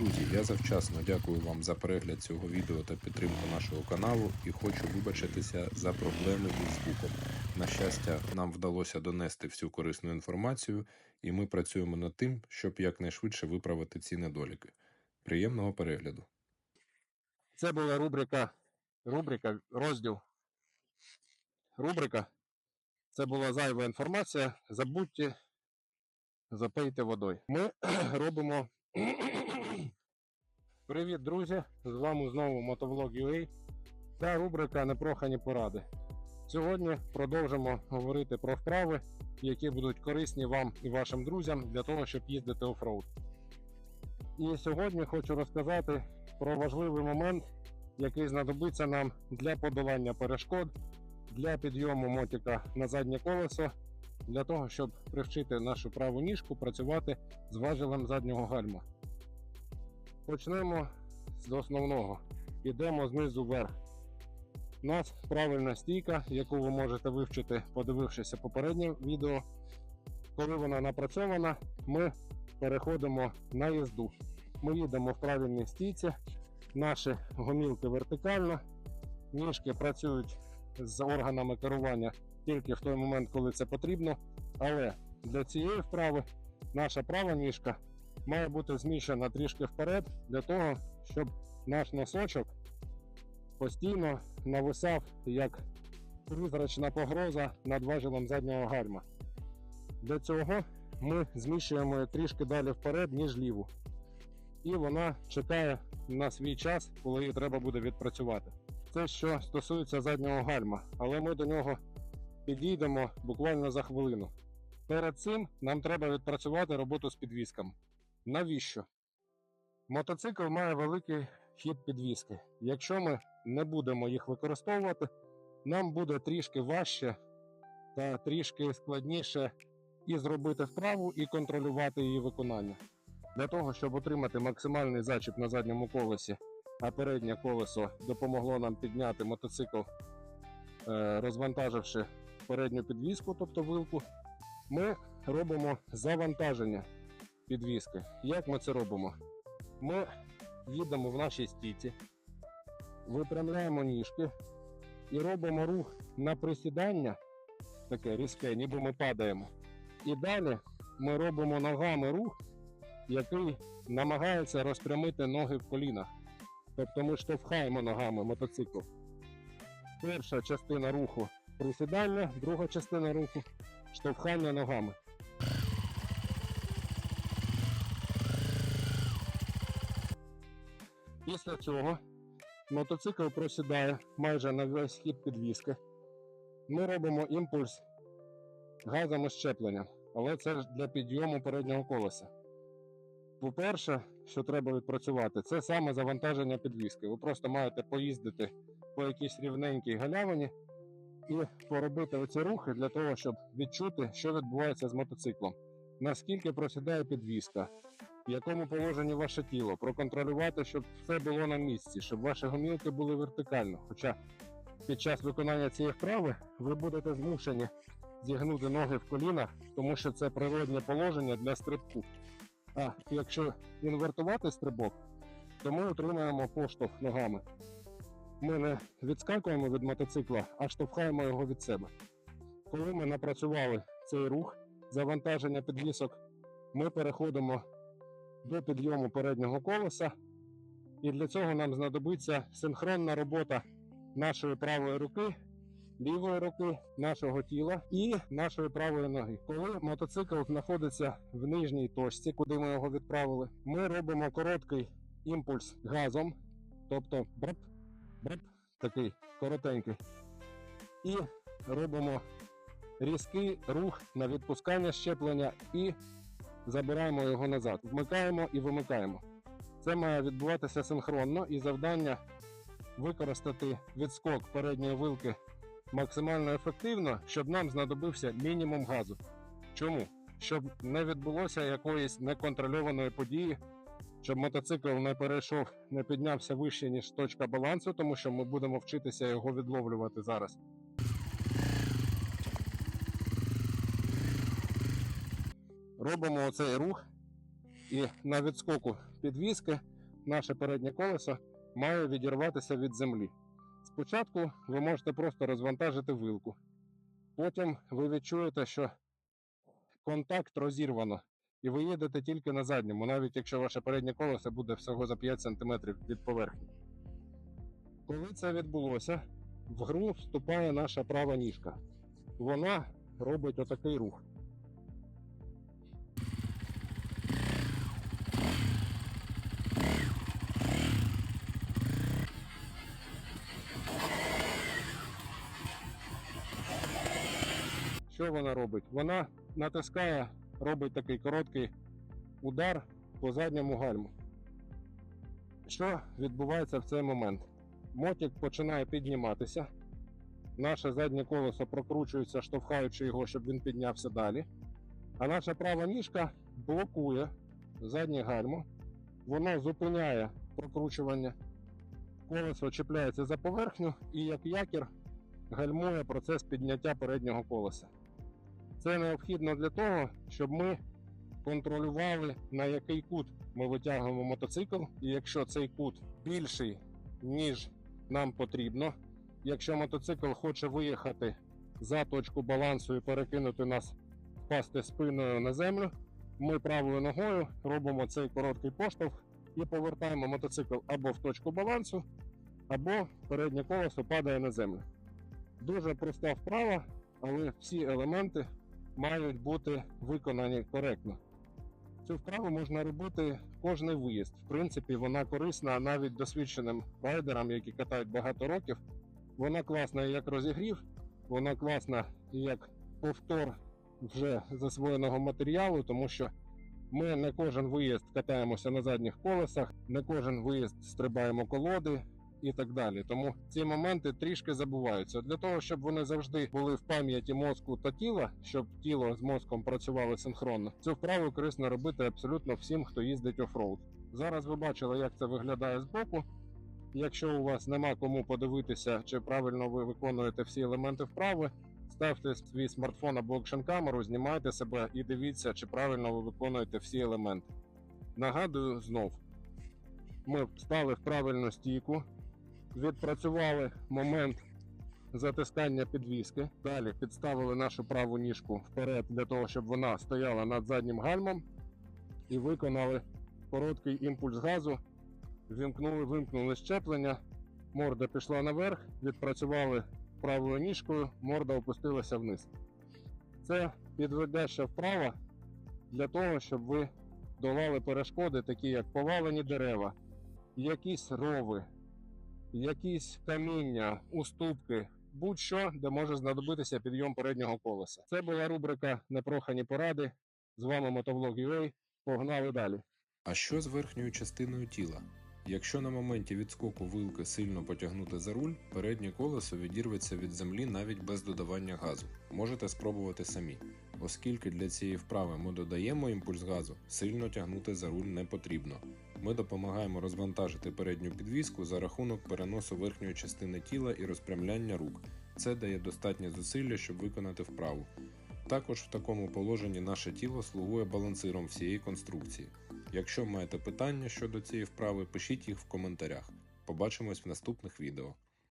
Друзі, я завчасно дякую вам за перегляд цього відео та підтримку нашого каналу і хочу вибачитися за проблеми із звуком. На щастя, нам вдалося донести всю корисну інформацію, і ми працюємо над тим, щоб якнайшвидше виправити ці недоліки. Приємного перегляду! Це була рубрика, рубрика, розділ. Рубрика. Це була зайва інформація. Забудьте, запийте водою. Ми робимо. Привіт, друзі! З вами знову Моtovlog UA та рубрика Непрохані поради. Сьогодні продовжимо говорити про вправи, які будуть корисні вам і вашим друзям для того, щоб їздити офроуд. І сьогодні хочу розказати про важливий момент, який знадобиться нам для подолання перешкод, для підйому мотика на заднє колесо, для того, щоб привчити нашу праву ніжку працювати з важелем заднього гальма. Почнемо з основного. Йдемо знизу вверх. У нас правильна стійка, яку ви можете вивчити, подивившися попереднє відео. Коли вона напрацьована, ми переходимо на їзду. Ми їдемо в правильній стійці, наші гомілки вертикально, ніжки працюють з органами керування тільки в той момент, коли це потрібно. Але для цієї вправи наша права ніжка має бути зміщена трішки вперед, для того, щоб наш носочок постійно нависав як призрачна погроза над важелем заднього гальма. Для цього ми зміщуємо трішки далі вперед, ніж ліву. І вона чекає на свій час, коли її треба буде відпрацювати. Це що стосується заднього гальма, але ми до нього підійдемо буквально за хвилину. Перед цим нам треба відпрацювати роботу з підвіском. Навіщо? Мотоцикл має великий хід підвіски. Якщо ми не будемо їх використовувати, нам буде трішки важче та трішки складніше і зробити вправу, і контролювати її виконання. Для того, щоб отримати максимальний зачіп на задньому колесі, а переднє колесо допомогло нам підняти мотоцикл, е, розвантаживши передню підвіску, тобто вилку, ми робимо завантаження підвіски. Як ми це робимо? Ми їдемо в нашій стійці, випрямляємо ніжки і робимо рух на присідання, таке різке, ніби ми падаємо. І далі ми робимо ногами рух, який намагається розпрямити ноги в колінах. Тобто ми штовхаємо ногами мотоцикл. Перша частина руху присідання, друга частина руху штовхання ногами. Після цього мотоцикл просідає майже на весь хід підвіски. Ми робимо імпульс газом із щепленням, але це для підйому переднього колеса. По-перше, що треба відпрацювати, це саме завантаження підвіски. Ви просто маєте поїздити по якійсь рівненькій галявині і поробити оці рухи для того, щоб відчути, що відбувається з мотоциклом. Наскільки просідає підвіска, в якому положенні ваше тіло, проконтролювати, щоб все було на місці, щоб ваші гомілки були вертикально. Хоча під час виконання цієї вправи ви будете змушені зігнути ноги в колінах, тому що це природне положення для стрибку. А якщо інвертувати стрибок, то ми отримаємо поштовх ногами. Ми не відскакуємо від мотоцикла, а штовхаємо його від себе. Коли ми напрацювали цей рух, завантаження підвісок, ми переходимо до підйому переднього колеса. І для цього нам знадобиться синхронна робота нашої правої руки, лівої руки, нашого тіла і нашої правої ноги. Коли мотоцикл знаходиться в нижній точці, куди ми його відправили, ми робимо короткий імпульс газом, тобто брап, брап, такий коротенький, і робимо різкий рух на відпускання щеплення і забираємо його назад. Вмикаємо і вимикаємо. Це має відбуватися синхронно і завдання використати відскок передньої вилки максимально ефективно, щоб нам знадобився мінімум газу. Чому? Щоб не відбулося якоїсь неконтрольованої події, щоб мотоцикл не перейшов, не піднявся вище, ніж точка балансу, тому що ми будемо вчитися його відловлювати зараз. Робимо оцей рух і на відскоку підвіски наше переднє колесо має відірватися від землі. Спочатку ви можете просто розвантажити вилку. Потім ви відчуєте, що контакт розірвано, і ви їдете тільки на задньому, навіть якщо ваше переднє колесо буде всього за 5 см від поверхні. Коли це відбулося, в гру вступає наша права ніжка. Вона робить отакий рух. Що вона робить? Вона натискає, робить такий короткий удар по задньому гальму. Що відбувається в цей момент? Мотик починає підніматися. Наше заднє колесо прокручується, штовхаючи його, щоб він піднявся далі. А наша права ніжка блокує заднє гальмо. Воно зупиняє прокручування. Колесо чіпляється за поверхню і як якір гальмує процес підняття переднього колеса. Це необхідно для того, щоб ми контролювали, на який кут ми витягуємо мотоцикл, і якщо цей кут більший, ніж нам потрібно, якщо мотоцикл хоче виїхати за точку балансу і перекинути нас, впасти спиною на землю, ми правою ногою робимо цей короткий поштовх і повертаємо мотоцикл або в точку балансу, або переднє колесо падає на землю. Дуже проста вправа, але всі елементи мають бути виконані коректно. Цю вправу можна робити кожний виїзд. В принципі, вона корисна навіть досвідченим райдерам, які катають багато років. Вона класна як розігрів, вона класна як повтор вже засвоєного матеріалу, тому що ми не кожен виїзд катаємося на задніх колесах, не кожен виїзд стрибаємо колоди і так далі. Тому ці моменти трішки забуваються. Для того, щоб вони завжди були в пам'яті мозку та тіла, щоб тіло з мозком працювали синхронно. Цю вправу корисно робити абсолютно всім, хто їздить офроуд. Зараз ви бачили, як це виглядає збоку. Якщо у вас нема кому подивитися, чи правильно ви виконуєте всі елементи вправи, ставте свій смартфон або екшн камеру, знімайте себе і дивіться, чи правильно ви виконуєте всі елементи. Нагадую знов: ми стали в правильну стійку, відпрацювали момент затискання підвіски. Далі підставили нашу праву ніжку вперед для того, щоб вона стояла над заднім гальмом, і виконали короткий імпульс газу. Вімкнули, вимкнули щеплення, морда пішла наверх, відпрацювали правою ніжкою, морда опустилася вниз. Це підведеща вправа для того, щоб ви долали перешкоди, такі як повалені дерева, якісь рови, якісь каміння, уступки, будь-що, де може знадобитися підйом переднього колеса. Це була рубрика Непрохані поради. З вами Моtovlog UA. Погнали далі. А що з верхньою частиною тіла? Якщо на моменті відскоку вилки сильно потягнути за руль, переднє колесо відірветься від землі навіть без додавання газу. Можете спробувати самі. Оскільки для цієї вправи ми додаємо імпульс газу, сильно тягнути за руль не потрібно. Ми допомагаємо розвантажити передню підвіску за рахунок переносу верхньої частини тіла і розпрямляння рук. Це дає достатнє зусилля, щоб виконати вправу. Також в такому положенні наше тіло слугує балансиром всієї конструкції. Якщо маєте питання щодо цієї вправи, пишіть їх в коментарях. Побачимось в наступних відео.